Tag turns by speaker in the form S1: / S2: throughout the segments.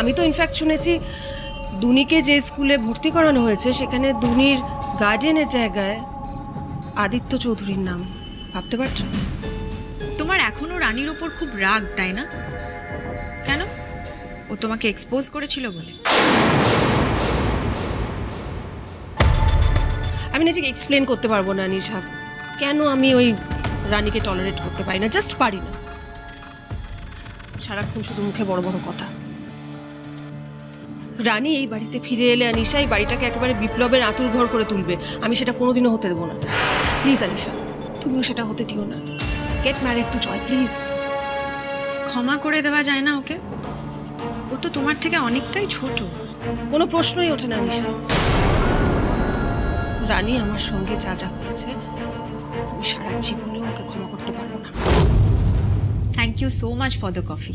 S1: আমি তো ইনফ্যাক্ট শুনেছি দুনিকে যে স্কুলে ভর্তি করানো হয়েছে সেখানে দুনির গার্ডেনের জায়গায় আদিত্য চৌধুরীর নাম। ভাবতে পারছ?
S2: তোমার এখনও রানীর ওপর খুব রাগ তাই না? কেন? ও তোমাকে এক্সপোজ করেছিল বলে।
S1: আমি নিজেকে এক্সপ্লেন করতে পারব না নিশা কেন আমি ওই রানীকে টলারেট করতে পারি না? জাস্ট পারি না। সারাক্ষণ শুধু মুখে বড় বড় কথা। রানী এই বাড়িতে ফিরে এলে আনিশা এই বাড়িটাকে একেবারে বিপ্লবের আতুর ঘর করে তুলবে। আমি সেটা কোনোদিনও হতে দেবো না। প্লিজ আনিশা তুমিও সেটা হতে দিও না। Get married to Joy please.
S2: ক্ষমা করে দেওয়া যায় না ওকে? ও তো তোমার থেকে অনেকটাই ছোট।
S1: কোনো প্রশ্নই ওঠে না নিশা রানী আমার সঙ্গে যা যা করেছে আমি সারা জীবনেও ওকে ক্ষমা করতে পারব না।
S2: Thank you so much for the coffee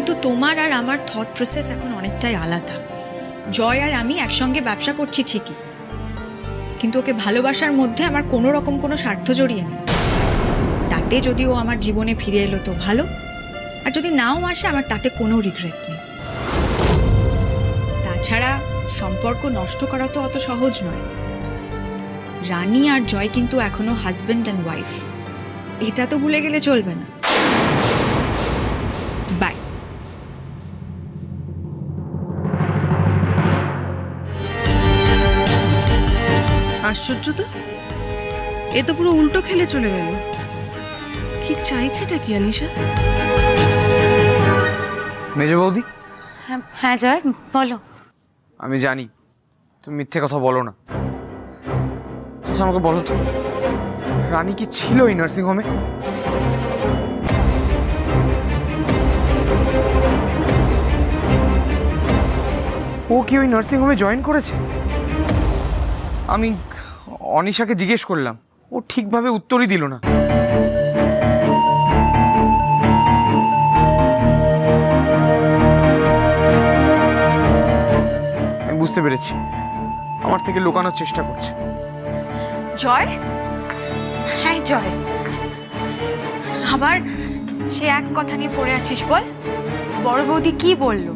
S2: কিন্তু তোমার আর আমার থট প্রসেস এখন অনেকটাই আলাদা। জয় আর আমি একসঙ্গে ব্যবসা করছি ঠিকই। কিন্তু ওকে ভালোবাসার মধ্যে আমার কোনো রকম কোনো স্বার্থ জড়িয়ে নেই। তাতে যদি ও আমার জীবনে ফিরে এলো তো ভালো। আর যদি নাও আসে, আমার তাতে কোনো রিগ্রেট নেই। তাছাড়া সম্পর্ক নষ্ট করা তো অত সহজ নয়। রানী আর জয় কিন্তু এখনও হাজব্যান্ড অ্যান্ড ওয়াইফ এটা তো ভুলে গেলে চলবে না।
S1: আশ্চর্য তো? এ তো পুরো উল্টো খেলে চলে গেল। কি চাইছেটা কি আনিশা?
S3: মেজ বৌদি?
S4: হ্যাঁ হ্যাঁ জয় বলো।
S3: আমি জানি তুমি মিথ্যে কথা বলো না। আচ্ছা আমাকে বলো তো রানী কি ছিল এই নার্সিং হোমে ও কি ওই নার্সিং হোমে জয়েন করেছে? আমি অনিশাকে জিজ্ঞেস করলাম। ও ঠিকভাবে উত্তরই দিল না। আমি বুঝতে পেরেছি। আমার থেকে লুকানোর চেষ্টা করছে।
S4: জয়? হ্যাঁ জয়। আবার সে এক কথা নিয়ে পড়ে আছিস বল? বড় বৌদি কি বলল?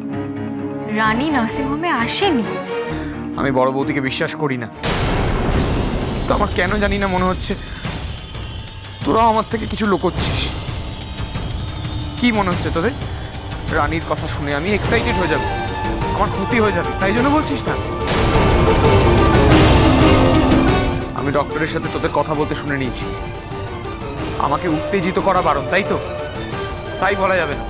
S4: রানী নার্সিংহোমে আসেনি।
S3: আমি বড় বৌদিকে বিশ্বাস করি না। তো আমার কেন জানি না মনে হচ্ছে তোরাও আমার থেকে কিছু লুকোচ্ছিস। কি মনে হচ্ছে তোদের? রানীর কথা শুনে আমি এক্সাইটেড হয়ে যাব। আমার ক্ষতি হয়ে যাবে, তাই জন্য বলছিস না? আমি ডক্টরের সাথে তোদের কথা বলতে শুনে নিয়েছি। আমাকে উত্তেজিত করা বারণ, তাই তো? তাই বলা যাবে না।